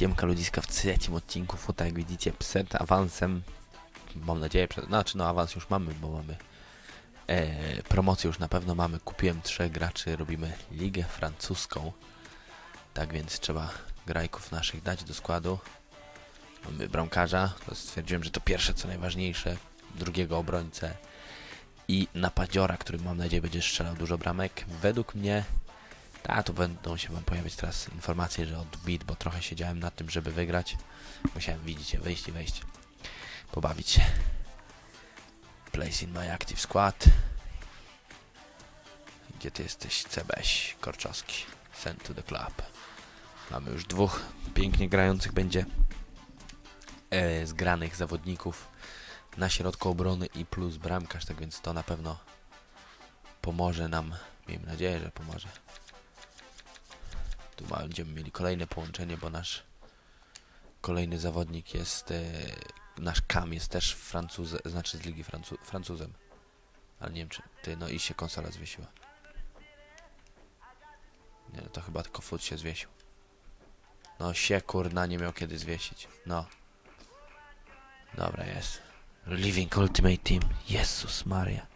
Siemka ludziska w trzecim odcinku Futa, jak widzicie, przed awansem, mam nadzieję, przed, znaczy no awans już mamy, bo mamy e, promocję już na pewno mamy, kupiłem trzech graczy, robimy ligę francuską, tak więc trzeba grajków naszych dać do składu. Mamy bramkarza, stwierdziłem, że to pierwsze co najważniejsze, drugiego obrońcę i napadziora, który mam nadzieję będzie strzelał dużo bramek. Według mnie a tu będą się wam pojawiać teraz informacje, że odbit, bo trochę siedziałem nad tym, żeby wygrać. Musiałem, widzicie, wyjść i wejść. Pobawić się. Place in my active skład. Gdzie ty jesteś? Cebeś, Korczowski. Send to the club. Mamy już dwóch pięknie grających będzie e, zgranych zawodników na środku obrony i plus bramkarz, tak więc to na pewno pomoże nam. Miejmy nadzieję, że pomoże. Tu będziemy mieli kolejne połączenie, bo nasz kolejny zawodnik jest, e, nasz Kam jest też Francuz, znaczy z Ligi Francu Francuzem. Ale nie wiem czy, ty, no i się konsola zwiesiła. Nie, no to chyba tylko foot się zwiesił. No się kurna nie miał kiedy zwiesić. No. Dobra, jest. Living Ultimate Team. Jezus Maria.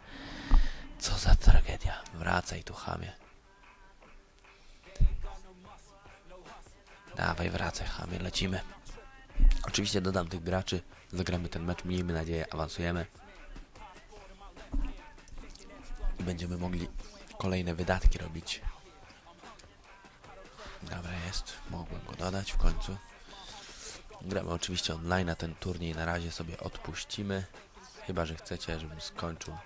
Co za tragedia. Wracaj tu, chamie. Dawaj, wracaj, chamie, lecimy. Oczywiście dodam tych graczy, zagramy ten mecz, miejmy nadzieję, awansujemy. I będziemy mogli kolejne wydatki robić. Dobra, jest. Mogłem go dodać w końcu. Gramy oczywiście online, a ten turniej na razie sobie odpuścimy. Chyba, że chcecie, żebym skończył.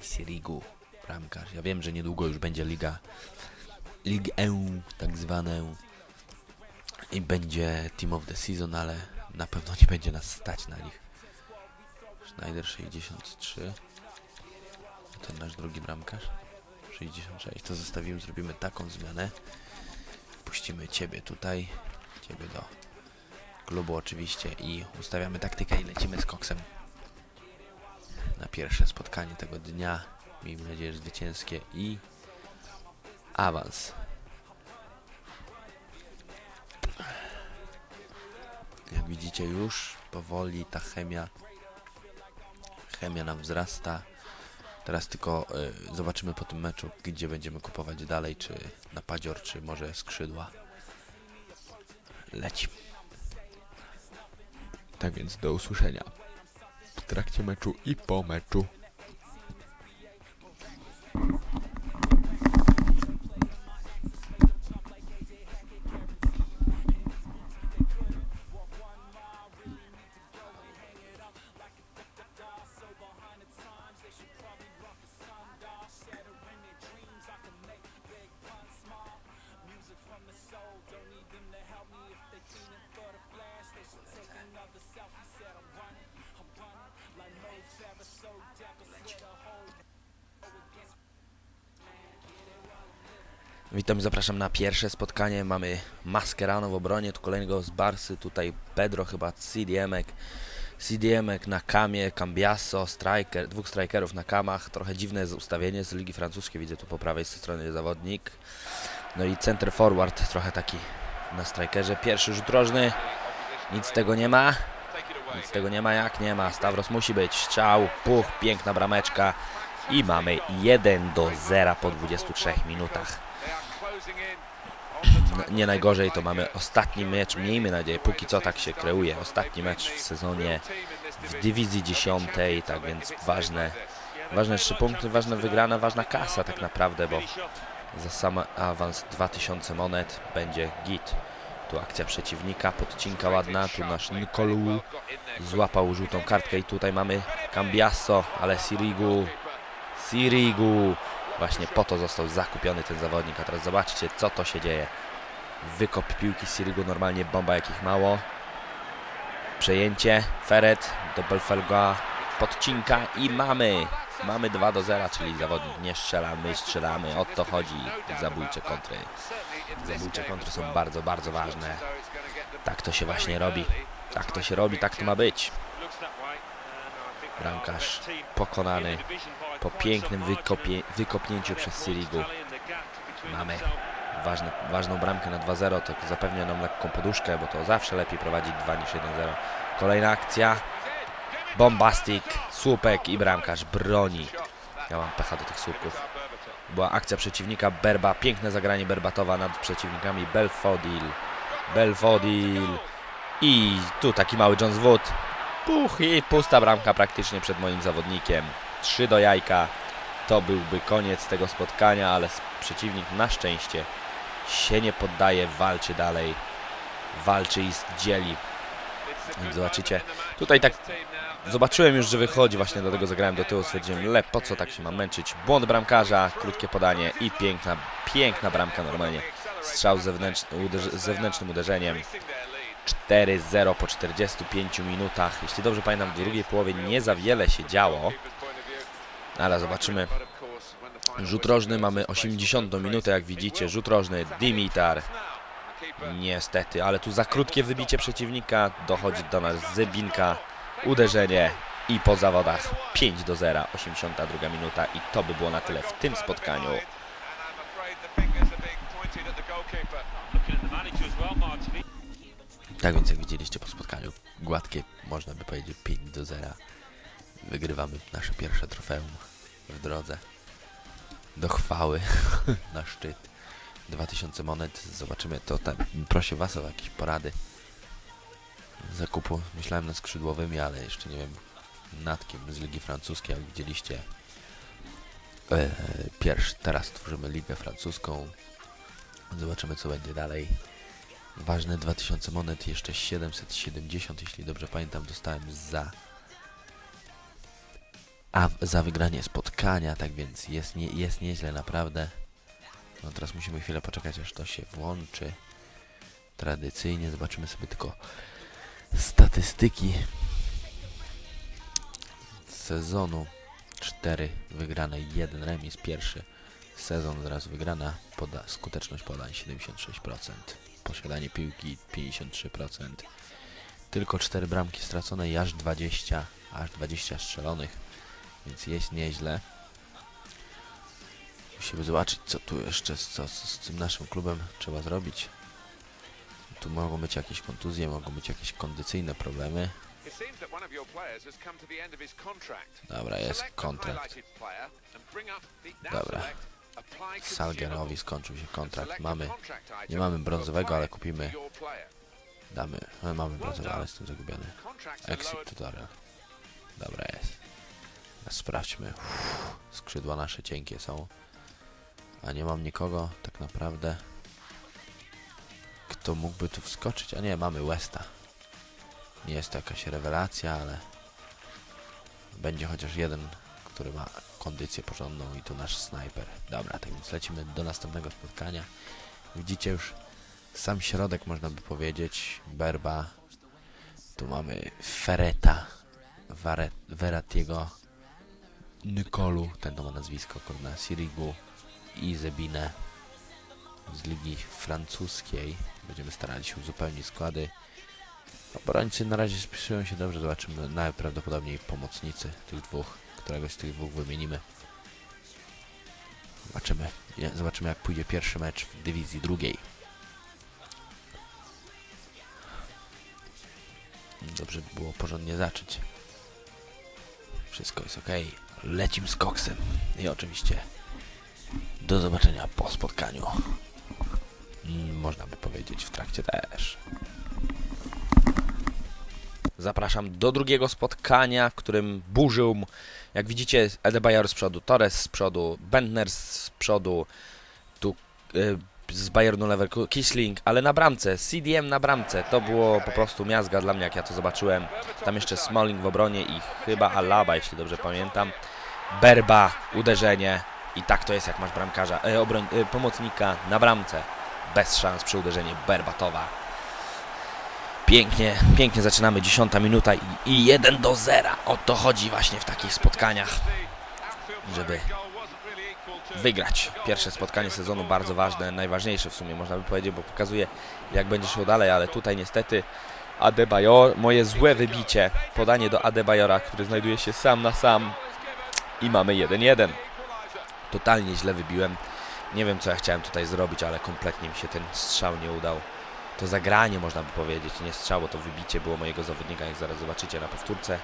I Sirigu, bramkarz. Ja wiem, że niedługo już będzie liga. Ligę tak zwaną i będzie Team of the Season, ale na pewno nie będzie nas stać na nich. Schneider 63. A ten nasz drugi bramkarz 66. To zostawimy, zrobimy taką zmianę. Puścimy Ciebie tutaj, Ciebie do klubu oczywiście i ustawiamy taktykę i lecimy z koksem na pierwsze spotkanie tego dnia. Miejmy nadzieję, że zwycięskie i awans. Widzicie już powoli ta chemia chemia nam wzrasta. Teraz tylko y, zobaczymy po tym meczu, gdzie będziemy kupować dalej, czy napadzior, czy może skrzydła. Leci. Tak więc do usłyszenia w trakcie meczu i po meczu. Witam i zapraszam na pierwsze spotkanie. Mamy Mascherano w obronie, tu kolejnego z Barsy, tutaj Pedro chyba, CDM-ek. CDM-ek na kamie, Cambiasso, striker, dwóch strikerów na kamach. Trochę dziwne jest ustawienie z Ligi Francuskiej, widzę tu po prawej stronie zawodnik. No i center forward, trochę taki na strikerze. Pierwszy rzut rożny, nic z tego nie ma. Nic z tego nie ma, jak nie ma. Stavros musi być, strzał, puch, piękna brameczka. I mamy 1 do 0 po 23 minutach. Nie najgorzej to mamy ostatni mecz, miejmy nadzieję, póki co tak się kreuje, ostatni mecz w sezonie w dywizji 10, tak więc ważne, ważne 3 punkty, ważna wygrana, ważna kasa tak naprawdę, bo za sam awans 2000 monet będzie git. Tu akcja przeciwnika, podcinka ładna, tu nasz Nikolu złapał żółtą kartkę i tutaj mamy Cambiasso, ale Sirigu, Sirigu, Właśnie po to został zakupiony ten zawodnik. A teraz zobaczcie, co to się dzieje. Wykop piłki Sirigu, normalnie bomba jakich mało. Przejęcie, Feret do Belfelga, podcinka i mamy. Mamy 2 do 0, czyli zawodnik nie strzela, my strzelamy. O to chodzi. Zabójcze kontry. Zabójcze kontry są bardzo, bardzo ważne. Tak to się właśnie robi. Tak to się robi, tak to ma być. Bramkarz pokonany po pięknym wykopie, wykopnięciu przez Sirigu. Mamy ważne, ważną bramkę na 2-0, to zapewnia nam lekką poduszkę, bo to zawsze lepiej prowadzić 2 niż 1-0. Kolejna akcja. Bombastik, słupek i bramkarz broni. Ja mam pecha do tych słupków. Była akcja przeciwnika Berba, piękne zagranie Berbatowa nad przeciwnikami Belfodil. Belfodil. I tu taki mały Jones Wood. Puch i pusta bramka praktycznie przed moim zawodnikiem. 3 do jajka. To byłby koniec tego spotkania, ale przeciwnik na szczęście się nie poddaje, walczy dalej. Walczy i dzieli. Zobaczycie, tutaj tak Zobaczyłem już, że wychodzi, właśnie dlatego zagrałem do tyłu, stwierdziłem, le, po co tak się mam męczyć. Błąd bramkarza, krótkie podanie i piękna, piękna bramka normalnie. Strzał zewnętrzny, zewnętrznym uderzeniem. 4-0 po 45 minutach. Jeśli dobrze pamiętam, w drugiej połowie nie za wiele się działo. Ale zobaczymy. Rzut rożny mamy 80 minutę, jak widzicie. Rzut rożny, Dimitar. Niestety, ale tu za krótkie wybicie przeciwnika dochodzi do nas Zebinka. Uderzenie i po zawodach 5 do 0, 82 minuta i to by było na tyle w tym spotkaniu. Tak więc jak widzieliście po spotkaniu, gładkie można by powiedzieć 5 do 0. Wygrywamy nasze pierwsze trofeum w drodze do chwały na szczyt. 2000 monet, zobaczymy to. Tam, proszę Was o jakieś porady zakupu. Myślałem nad skrzydłowymi, ale jeszcze nie wiem nad kim z Ligi Francuskiej, jak widzieliście. E, pierwszy, teraz tworzymy Ligę Francuską. Zobaczymy co będzie dalej. Ważne 2000 monet, jeszcze 770, jeśli dobrze pamiętam, dostałem za a za wygranie spotkania, tak więc jest, nie, jest nieźle naprawdę. No teraz musimy chwilę poczekać, aż to się włączy. Tradycyjnie zobaczymy sobie tylko statystyki sezonu 4 wygrane, 1 remis, pierwszy sezon zaraz wygrana, poda skuteczność podań 76%, posiadanie piłki 53%, tylko 4 bramki stracone i aż 20, aż 20 strzelonych, więc jest nieźle. Musimy zobaczyć co tu jeszcze, co z, z tym naszym klubem trzeba zrobić. Tu mogą być jakieś kontuzje, mogą być jakieś kondycyjne problemy. Dobra, jest kontrakt. Dobra. Salgerowi skończył się kontrakt. Mamy, nie mamy brązowego, ale kupimy. Damy, mamy brązowy, ale jestem zagubiony. Exit tutorial. Dobra jest. Sprawdźmy. Uff, skrzydła nasze cienkie są. A nie mam nikogo tak naprawdę. Kto mógłby tu wskoczyć? A nie, mamy Westa. Nie jest to jakaś rewelacja, ale będzie chociaż jeden, który ma kondycję porządną i to nasz snajper. Dobra, tak więc lecimy do następnego spotkania. Widzicie już sam środek, można by powiedzieć. Berba. Tu mamy Fereta. Veratiego. Nikolu, ten to ma nazwisko, kurna, Sirigu i Zebinę z ligi francuskiej. Będziemy starali się uzupełnić składy. Obrońcy na razie spisują się dobrze, zobaczymy najprawdopodobniej pomocnicy tych dwóch, któregoś z tych dwóch wymienimy. Zobaczymy, zobaczymy jak pójdzie pierwszy mecz w dywizji drugiej. Dobrze by było porządnie zacząć. Wszystko jest ok. Lecim z koksem. I oczywiście do zobaczenia po spotkaniu. Można by powiedzieć w trakcie też. Zapraszam do drugiego spotkania, w którym burzył, jak widzicie, Edebayor z przodu, Torres z przodu, Bentner z przodu, tu y, z Bayernu Leverkusen, Kisling, ale na bramce, CDM na bramce, to było po prostu miazga dla mnie, jak ja to zobaczyłem. Tam jeszcze Smalling w obronie i chyba Alaba, jeśli dobrze pamiętam. Berba, uderzenie i tak to jest, jak masz bramkarza, e, obroń, e, pomocnika na bramce. Bez szans przy uderzeniu Berbatowa. Pięknie, pięknie zaczynamy, dziesiąta minuta i, i 1 do 0. O to chodzi właśnie w takich spotkaniach, żeby wygrać. Pierwsze spotkanie sezonu bardzo ważne, najważniejsze w sumie można by powiedzieć, bo pokazuje jak będzie szło dalej, ale tutaj niestety Adebayor, moje złe wybicie, podanie do Adebayora, który znajduje się sam na sam i mamy 1-1. Totalnie źle wybiłem. Nie wiem co ja chciałem tutaj zrobić, ale kompletnie mi się ten strzał nie udał. To zagranie można by powiedzieć, nie strzał, bo to wybicie było mojego zawodnika, jak zaraz zobaczycie na powtórce.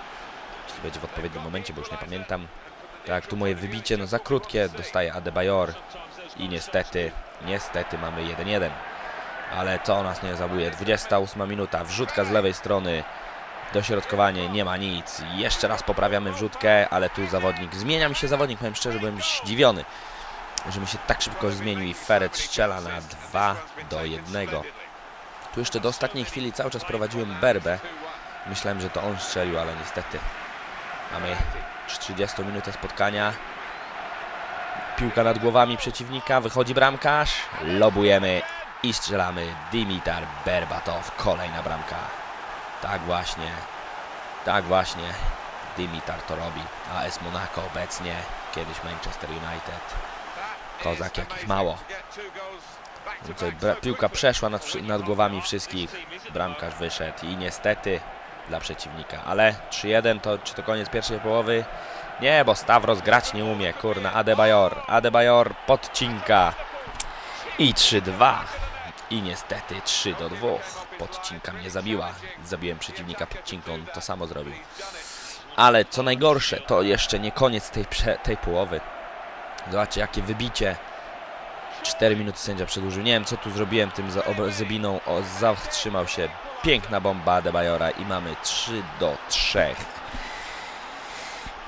Jeśli będzie w odpowiednim momencie, bo już nie pamiętam. Tak, tu moje wybicie, no za krótkie, dostaje Adebayor. I niestety, niestety mamy 1-1. Ale to nas nie zabuje. 28 minuta, wrzutka z lewej strony. Dośrodkowanie, nie ma nic. Jeszcze raz poprawiamy wrzutkę, ale tu zawodnik, zmienia mi się zawodnik, powiem szczerze, byłem zdziwiony, że mi się tak szybko zmienił i Feret strzela na 2 do 1. Tu jeszcze do ostatniej chwili cały czas prowadziłem Berbę. Myślałem, że to on strzelił, ale niestety mamy 30 minutę spotkania. Piłka nad głowami przeciwnika, wychodzi bramkarz, lobujemy i strzelamy. Dimitar Berbatow, kolejna bramka. Tak właśnie, tak właśnie Dimitar to robi. AS Monaco obecnie, kiedyś Manchester United. Kozak jakich mało. Bra- piłka przeszła nad, nad głowami wszystkich. Bramkarz wyszedł i niestety dla przeciwnika. Ale 3-1 to czy to koniec pierwszej połowy? Nie, bo Stavros grać nie umie. Kurna, Adebayor. Adebayor podcinka. I 3-2. I niestety 3 do 2. Podcinka mnie zabiła. Zabiłem przeciwnika podcinką, to samo zrobił. Ale co najgorsze, to jeszcze nie koniec tej, tej połowy. Zobaczcie, jakie wybicie. 4 minuty sędzia przedłużył. Nie wiem, co tu zrobiłem tym Zebiną. O, zatrzymał się. Piękna bomba Adebayora i mamy 3 do 3.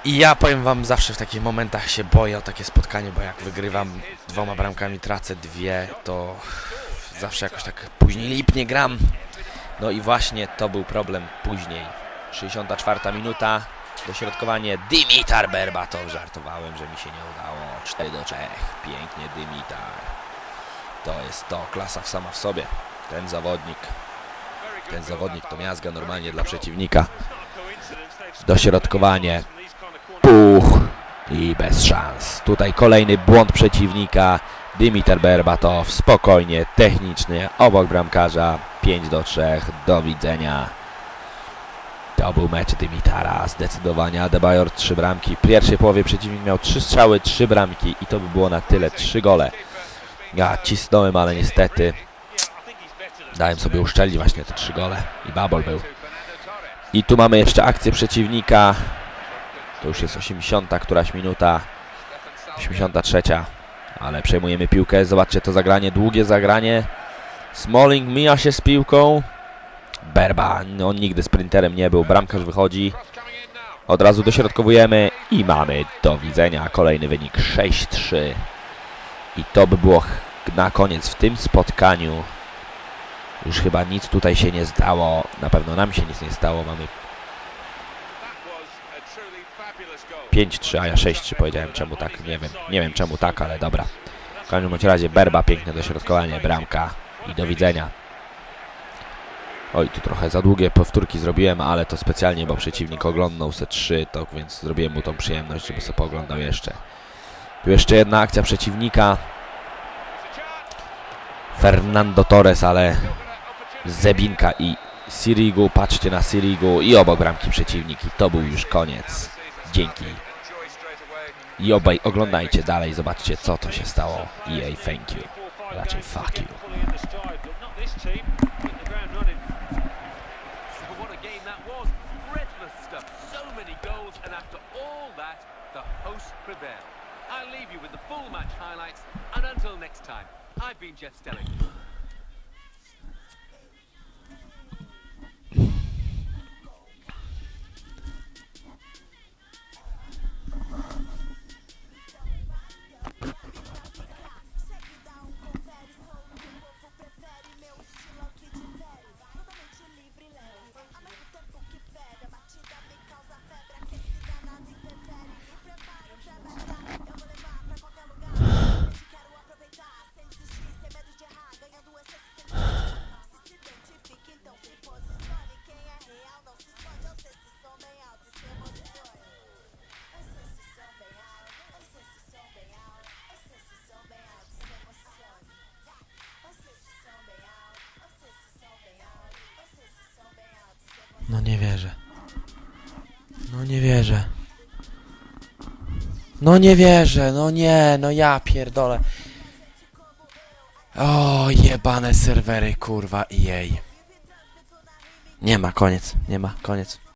I ja powiem wam, zawsze w takich momentach się boję o takie spotkanie, bo jak wygrywam dwoma bramkami, tracę dwie, to zawsze jakoś tak później lipnie gram. No i właśnie to był problem później. 64 minuta, dośrodkowanie Dimitar Berbatow. Żartowałem, że mi się nie udało. 4 do 3. Pięknie Dimitar. To jest to, klasa sama w sobie. Ten zawodnik, ten zawodnik to miazga normalnie dla przeciwnika. Dośrodkowanie. Puch i bez szans. Tutaj kolejny błąd przeciwnika. Dimitar Berbatow spokojnie, technicznie, obok bramkarza. 5 do 3. Do widzenia. To był mecz Dymitara. Zdecydowanie Adebayor 3 bramki. W pierwszej połowie przeciwnik miał 3 strzały, 3 bramki i to by było na tyle. 3 gole. Ja cisnąłem, ale niestety dałem sobie uszczelić właśnie te 3 gole. I Babol był. I tu mamy jeszcze akcję przeciwnika. To już jest 80 któraś minuta. 83. Ale przejmujemy piłkę. Zobaczcie to zagranie, długie zagranie. Smalling mija się z piłką. Berba, no, on nigdy sprinterem nie był. Bramkarz wychodzi. Od razu dośrodkowujemy i mamy do widzenia. Kolejny wynik 6-3. I to by było na koniec w tym spotkaniu. Już chyba nic tutaj się nie zdało. Na pewno nam się nic nie stało. Mamy 5-3, a ja 6-3 powiedziałem czemu tak. Nie wiem. Nie wiem czemu tak, ale dobra. W każdym razie Berba, piękne dośrodkowanie, bramka i do widzenia. Oj, tu trochę za długie powtórki zrobiłem, ale to specjalnie, bo przeciwnik oglądał se 3, to więc zrobiłem mu tą przyjemność, żeby sobie pooglądał jeszcze. Tu jeszcze jedna akcja przeciwnika. Fernando Torres, ale Zebinka i Sirigu, patrzcie na Sirigu i obok bramki przeciwnik i to był już koniec. Dzięki. I obaj oglądajcie dalej, zobaczcie co to się stało. EA, thank you. Raczej fuck you. Leave you with the full match highlights, and until next time, I've been Jeff Stelling. Nie wierzę. No nie wierzę. No nie wierzę, no nie, no ja pierdolę. O, jebane serwery, kurwa, jej. Nie ma, koniec, nie ma, koniec.